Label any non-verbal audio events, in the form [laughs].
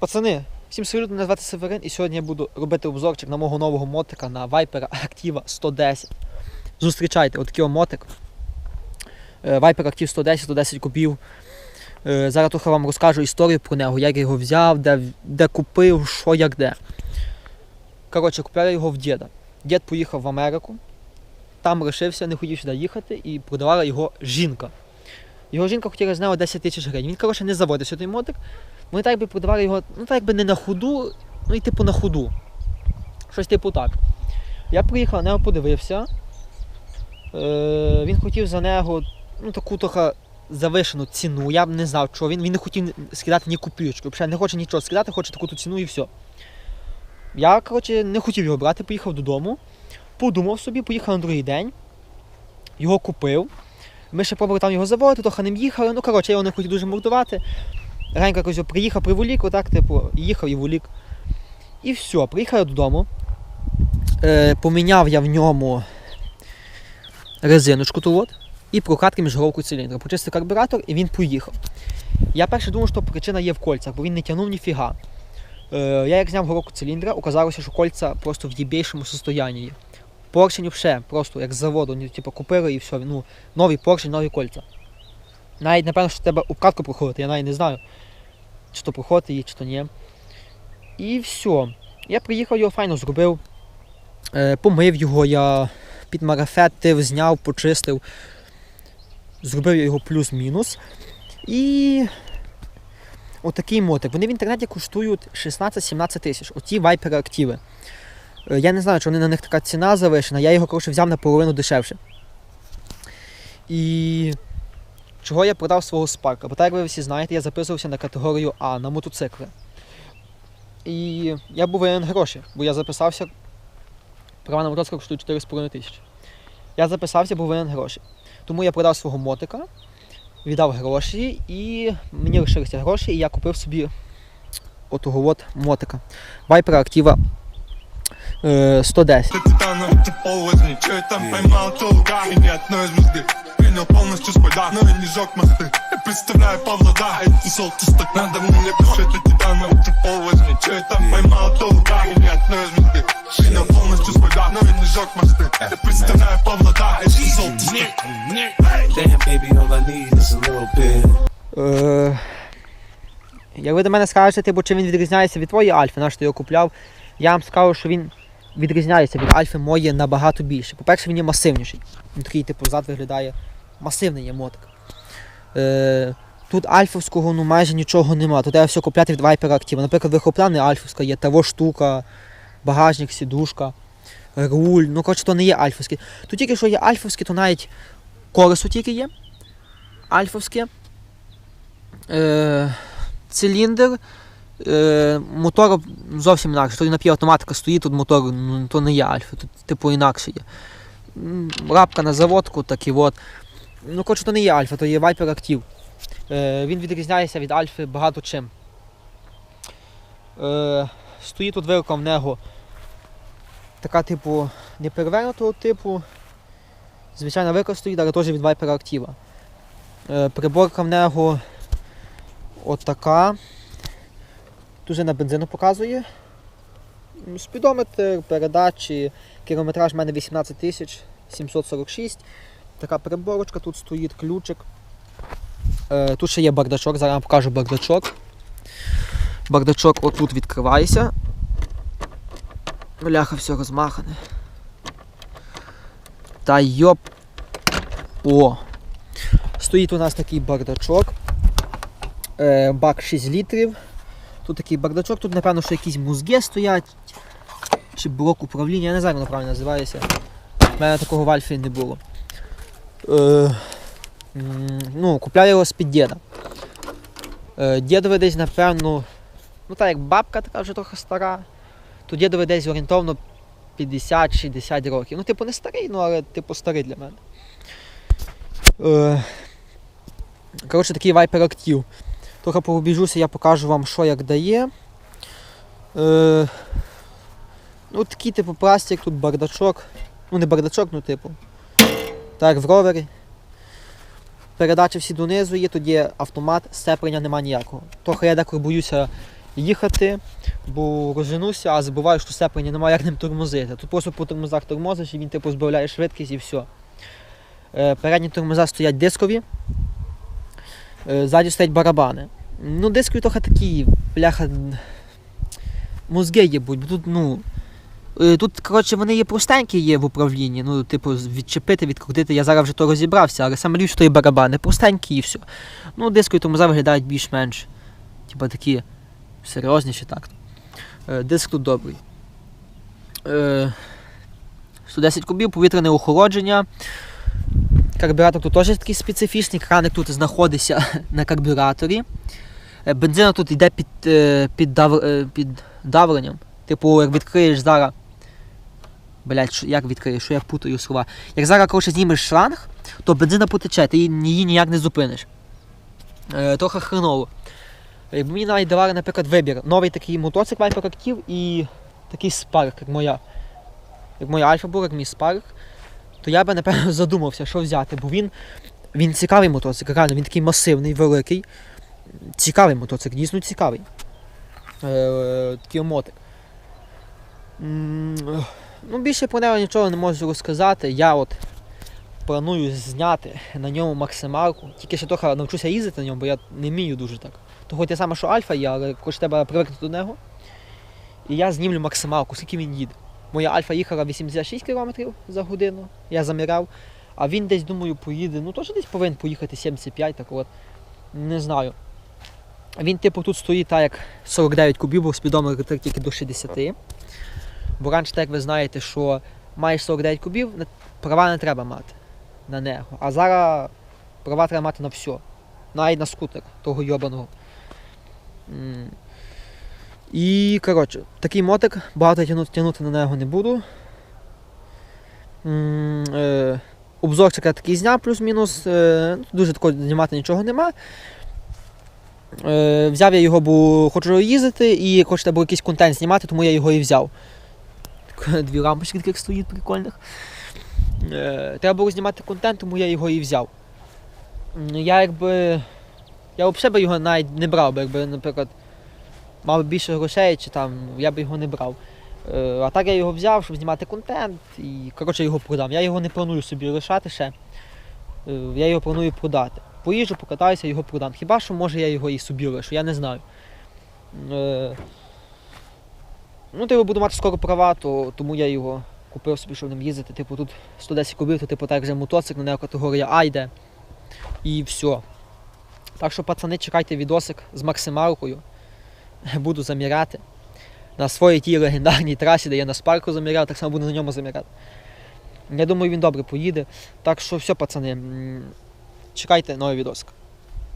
Пацани, всім салют, мене звати Северин, і сьогодні я буду робити обзорчик на мого нового мотика на Viper Activa 110. Зустрічайте, отакий мотик. Е, Viper Active 110, 110 кубів. Зараз трохи вам розкажу історію про нього, як я його взяв, де, де купив, що як де. Коротше, купив я його в діда. Дід поїхав в Америку, там лишився, не хотів сюди їхати, і продавала його жінка. Його жінка хотіла з нього 10 тисяч гривень. Він, коротше, не заводився той мотик. Вони так би продавали його, ну так якби не на худу, ну і типу на худу. Щось типу так. Я приїхав, на нього подивився. Е, він хотів за нього ну, таку трохи завишену ціну. Я б не знав, чого він. Він не хотів скидати ні копійочку. Взагалі не хоче нічого скидати, хоче таку ціну і все. Я, коротше, не хотів його брати, поїхав додому, подумав собі, поїхав на другий день, його купив. Ми ще пробували там його заводити, трохи ним їхали. Ну, коротше, я його не хотів дуже мордувати. Ранько якось приїхав, приволік, отак, типу, їхав і волік. І все, приїхав я додому. Е, поміняв я в ньому резиночку ту от, і прокатки між головкою циліндра. Почистив карбюратор і він поїхав. Я перше думав, що причина є в кольцях, бо він не тягнув ніфіга. Е, я як зняв головку циліндра, оказалося, що кольця просто в єбейшому состоянні. Поршень взагалі, просто як з заводу, типу, купили і все. Ну, новий поршень, нові кольця. Навіть, напевно, що треба обкатку проходити, я навіть не знаю, чи то проходити її, чи то ні. І все. Я приїхав, його файно зробив. Е, помив його, я підмарафетив, зняв, почистив. Зробив його плюс-мінус. І отакий мотик. Вони в інтернеті коштують 16-17 тисяч. Оті вайпери активи. Е, Я не знаю, чи вони на них така ціна завишена, я його коротше, взяв наполовину дешевше. І чого я продав свого спарка? Бо так як ви всі знаєте, я записувався на категорію А на мотоцикли. І я був винен гроші, бо я записався. Права на мотоцикл коштують 4,5 тисячі. Я записався, був винен гроші. Тому я продав свого мотика, віддав гроші, і мені лишилися гроші, і я купив собі отого от мотика. Activa е, 110. Капитана, ты пол возьми, чё я там поймал, то лука И ни одной из мозги Принял полностью спайда, но я не жёг мосты Я представляю Павла, да, это солтус так надо мне пишет у титана Ты пол возьми, чё я там поймал, то лука И ни одной из мозги Принял полностью спайда, но я не жёг мосты Я представляю Павла, да, это солтус так Damn, baby, all I need is a little bit. Е, як ви до мене скажете, типу, чи він відрізняється від твоєї альфи, на що ти його купляв, я вам скажу, що він відрізняється від альфи моєї набагато більше. По-перше, він є масивніший. Він такий, типу, зад виглядає масивний є мотик. Е, тут альфовського ну, майже нічого нема. Тут треба все купляти від Viper Activa. Наприклад, вихлопна не альфовська, є того штука, багажник, сідушка, руль. Ну, коротше, то не є альфовське. Тут тільки що є альфовське, то навіть колесо тільки є. Альфовське е, циліндр, е, мотор зовсім інакше. Тут напівавтоматика стоїть, тут мотор ну, то не є альфа, тут типу інакше є. М, Рапка на заводку, так і от. Ну, коротше, то не є альфа, то є Viper Active. Е, він відрізняється від альфи багато чим. Е, стоїть тут вилка в нього така, типу, не перевернутого типу. Звичайна вилка стоїть, але теж від Viper Activa. Е, приборка в нього от така. Тут вже на бензину показує. Спідометр, передачі, кілометраж в мене 18 тисяч 746. Така приборочка, тут стоїть ключик. Е, тут ще є бардачок, зараз вам покажу бардачок. Бардачок отут відкривається. Бляха, все розмахане. Та йоп. О! Стоїть у нас такий бардачок. Е, бак 6 літрів. Тут такий бардачок, тут, напевно, що якісь мозги стоять. Чи блок управління, я не знаю, як воно правильно називається. У мене такого в Альфі не було. Е, ну, купляю його з-під діда. Е, дідове десь, напевно, ну так як бабка така вже трохи стара, то дідове десь орієнтовно 50-60 років. Ну, типу, не старий, ну але типу старий для мене. Е, Коротше, такий Viper Active. Трохи побіжуся, я покажу вам, що як дає. Е, ну, такий типу пластик, тут бардачок. Ну, не бардачок, ну типу. Так, в ровері. Передачі всі донизу є, є автомат, сцеплення нема ніякого. Трохи я деколи боюся їхати, бо розженуся, а забуваю, що сцеплення немає як ним тормозити. Тут просто по тормозах тормозиш і він типу збавляє швидкість і все. Е, передні тормоза стоять дискові, ззаді стоять барабани. Ну, дискові трохи такі, бляха, мозги є будь, бо тут, ну. е, Тут, коротше, вони є простенькі є в управлінні. Ну, типу, відчепити, відкрутити. Я зараз вже то розібрався, але саме ліпше то є барабани, простенькі і все. Ну, дискові тормоза виглядають більш-менш. Типа такі серйозніші так. Е, Диск тут добрий. Е, 110 кубів, повітряне охолодження. Карбюратор тут теж такий специфічний, краник тут знаходиться [laughs] на карбюраторі. Е, Бензина тут йде під, е, під, дав, е, під давленням. Типу, як відкриєш зараз. Блять, як відкриєш, що я путаю слова. Як зараз, коротше, знімеш шланг, то бензина потече, ти її, ніяк не зупиниш. Трохи хреново. Якби мені навіть давали, наприклад, вибір. Новий такий мотоцикл Viper Active і такий спарк, як моя. Як моя Альфа була, як мій спарк, то я би, напевно, [laughs] задумався, що взяти, бо він, він цікавий мотоцикл, реально, він такий масивний, великий. Цікавий мотоцикл, дійсно цікавий. Е, такий мотик. Ну, більше про нього нічого не можу розказати. Я от планую зняти на ньому максималку. Тільки ще трохи навчуся їздити на ньому, бо я не вмію дуже так. То хоч я саме, що альфа є, але хоч треба привикнути до нього. І я знімлю максималку, скільки він їде. Моя альфа їхала 86 км за годину, я заміряв. А він десь, думаю, поїде. Ну теж десь повинен поїхати 75, так от. Не знаю. Він, типу, тут стоїть так, як 49 кубів, бо спідометр тільки до 60. Бо раніше, так як ви знаєте, що маєш 49 кубів, права не треба мати на нього. А зараз права треба мати на все. Навіть на скутер того йобаного. І, коротше, такий мотик, багато тягнути, тягнути на нього не буду. Е, обзорчик я такий зняв, плюс-мінус. Е, ну, дуже такого знімати нічого нема. Е, взяв я його, бо хочу їздити і хочете було якийсь контент знімати, тому я його і взяв. [laughs] Дві лампочки таких стоїть прикольних. Е, треба було знімати контент, тому я його і взяв. Я якби. Я взагалі його навіть не брав, би, якби, наприклад, мав більше грошей, чи там, я би його не брав. Е, А так я його взяв, щоб знімати контент і коротше його продам. Я його не планую собі лишати ще. Е, Я його планую продати. Поїжджу, покатаюся, його продам. Хіба що може я його і собі лишу, я не знаю. Е, Ну, типу, буду мати скоро права, то тому я його купив собі, щоб ним їздити. Типу, тут 110 кубів, то типу так вже мотоцикл, на нього категорія А йде. І все. Так що, пацани, чекайте відосик з максималкою. [laughs] Буду заміряти. На своїй тій легендарній трасі, де я на спарку заміряв, так само буду на ньому заміряти. Я думаю, він добре поїде. Так що все, пацани, чекайте новий відосик.